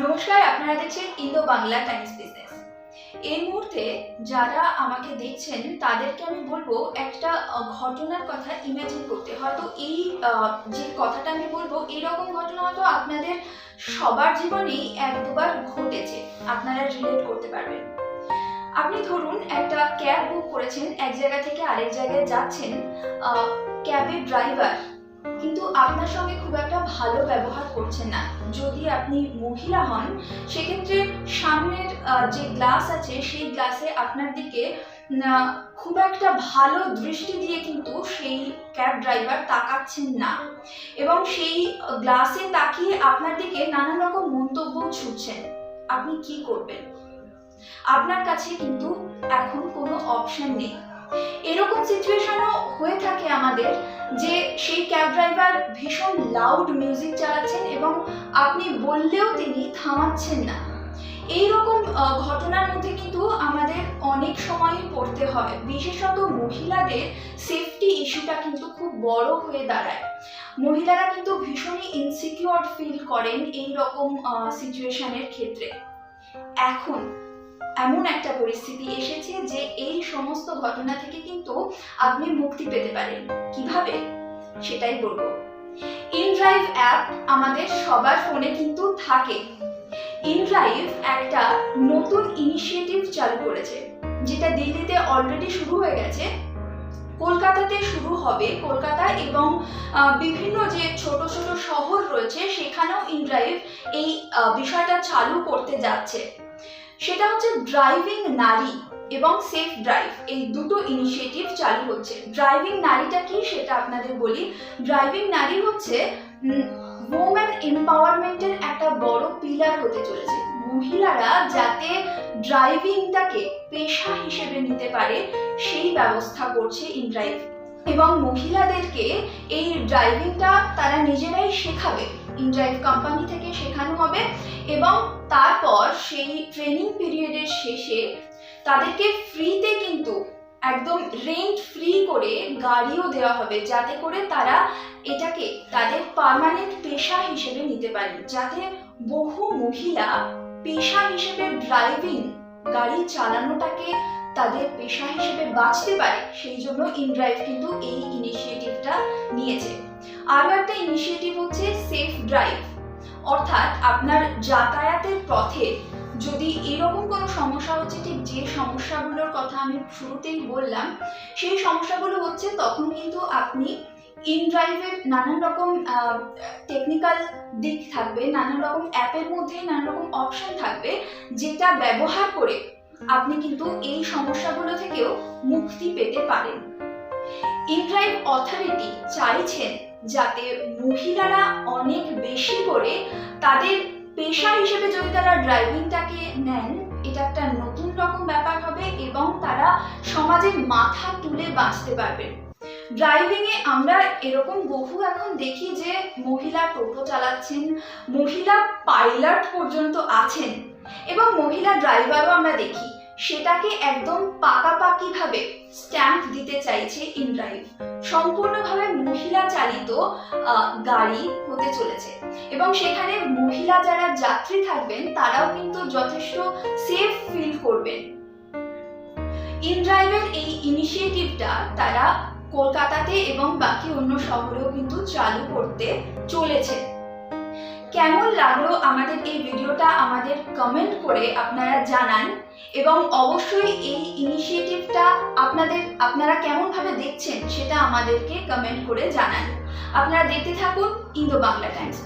নমস্কার, আপনারা দেখছেন ইন্দো বাংলা টাইমস বিজনেস। এই মুহূর্তে যারা আমাকে দেখছেন, তাদেরকে আমি বলব একটা ঘটনার কথা ইমাজিন করতে। হয়তো এই যে কথাটা আমি বলব, এরকম ঘটনা হয়তো আপনাদের সবার জীবনেই এক দুবার ঘটেছে। আপনারা রিলেট করতে পারবেন। আপনি ধরুন, একটা ক্যাব বুক করেছেন, এক জায়গা থেকে আরেক জায়গায় যাচ্ছেন ক্যাবের ড্রাইভার কিন্তু আপনার সঙ্গে খুব একটা ভালো ব্যবহার করছেন না। যদি আপনি মহিলা হন, সেক্ষেত্রে সামনের যে গ্লাস আছে, সেই গ্লাসে আপনার দিকে খুব একটা ভালো দৃষ্টি দিয়ে কিন্তু সেই ক্যাব ড্রাইভার তাকাচ্ছেন না। এবং সেই গ্লাসে তাকিয়ে আপনার দিকে নানান রকম মন্তব্য ছুটছেন আপনি কি করবেন? আপনার কাছে কিন্তু এখন কোনো অপশন নেই। এরকম সিচুয়েশনও হয়ে থাকে আমাদের যে সেই ক্যাব ড্রাইভার ভীষণ লাউড মিউজিক চালাচ্ছেন এবং আপনি বললেও তিনি থামাচ্ছেন না। এইরকম আহ, ঘটনার মধ্যে কিন্তু আমাদের অনেক সময়ই পড়তে হয়। বিশেষত মহিলাদের সেফটি ইস্যুটা কিন্তু খুব বড় হয়ে দাঁড়ায়। মহিলারা কিন্তু ভীষণই ইনসিকিউর ফিল করেন এই রকম সিচুয়েশনের ক্ষেত্রে। এখন এমন একটা পরিস্থিতি এসেছে যে এই সমস্ত ঘটনা থেকে কিন্তু আপনি মুক্তি পেতে পারেন। কীভাবে? সেটাই বলব। ইনড্রাইভ অ্যাপ আমাদের সবার ফোনে কিন্তু থাকে। ইনড্রাইভ একটা নতুন ইনিশিয়েটিভ চালু করেছে, যেটা দিল্লিতে অলরেডি শুরু হয়ে গেছে। কলকাতাতে শুরু হবে। কলকাতা এবং বিভিন্ন যে ছোট ছোট শহর রয়েছে, সেখানেও ইনড্রাইভ এই বিষয়টা চালু করতে যাচ্ছে। সেটা হচ্ছে ড্রাইভিং নারী এবং সেফ ড্রাইভ এই দুটো ইনিশিয়েটিভ চালু হচ্ছে। ড্রাইভিং নারীটা কি সেটা আপনাদের বলি। ড্রাইভিং নারী হচ্ছে ওমেন এম্পাওয়ারমেন্টের একটা বড় পিলার হতে চলেছে। মহিলারা যাতে ড্রাইভিংটাকে পেশা হিসেবে নিতে পারে, সেই ব্যবস্থা করছে ইনড্রাইভ এবং মহিলাদেরকে এই ড্রাইভিংটা তারা নিজেরাই শেখাবে। ইনড্রাইভ কোম্পানি থেকে শেখানো হবে এবং তারপর সেই ট্রেনিং পিরিয়ডের শেষে তাদেরকে ফ্রিতে কিন্তু একদম রেন্ট ফ্রি করে গাড়িও দেওয়া হবে, যাতে করে তারা এটাকে তাদের পার্মানেন্ট পেশা হিসেবে নিতে পারে। যাতে বহু মহিলা পেশা হিসেবে ড্রাইভিং গাড়ি চালানোটাকে তাদের পেশা হিসেবে বাঁচতে পারে, সেই জন্য ইনড্রাইভ কিন্তু এই ইনিশিয়েটিভটা নিয়েছে। আরও একটা ইনিশিয়েটিভ হচ্ছে সেফ ড্রাইভ অর্থাৎ আপনার যাতায়াতের পথে যদি এরকম কোনো সমস্যা হচ্ছে, ঠিক যে সমস্যাগুলোর কথা আমি শুরুতেই বললাম, সেই সমস্যাগুলো হচ্ছে তখন কিন্তু আপনি ইনড্রাইভের নানান রকম টেকনিক্যাল দিক থাকবে, নানান রকম অ্যাপের মধ্যে নানান রকম অপশন থাকবে, যেটা ব্যবহার করে আপনি কিন্তু এই সমস্যাগুলো থেকেও মুক্তি পেতে পারেন। ইনড্রাইভ অথরিটি চাইছেন যাতে মহিলারা অনেক বেশি করে তাদের পেশা হিসেবে যদি তারা ড্রাইভিংটাকে নেন, এটা একটা নতুন রকম ব্যাপার হবে এবং তারা সমাজের মাথা তুলে বাঁচতে পারবেন ড্রাইভিং এ আমরা এরকম বহু এখন দেখি যে মহিলা টোটো চালাচ্ছেন, মহিলা পাইলট পর্যন্ত আছেন। এবং মহিলা ড্রাইভারও আমরা দেখি, সেটাকে একদম পাকাপাকিভাবে স্ট্যাম্প দিতে চাইছে ইনড্রাইভ সম্পূর্ণভাবে মহিলা চালিত গাড়ি হতে চলেছে। এবং সেখানে মহিলা যারা যাত্রী থাকবেন, তারাও কিন্তু যথেষ্ট সেফ ফিল করবেন। ইনড্রাইভের এই ইনিশিয়েটিভটা তারা কলকাতাতে এবং বাকি অন্য শহরেও কিন্তু চালু করতে চলেছে। কেমন লাগল আমাদের এই ভিডিওটা আমাদের কমেন্ট করে আপনারা জানান এবং অবশ্যই এই ইনিশিয়েটিভটা আপনাদের, আপনারা কেমনভাবে দেখছেন সেটা আমাদেরকে কমেন্ট করে জানান। আপনারা দেখতে থাকুন ইন্দো বাংলা টাইমস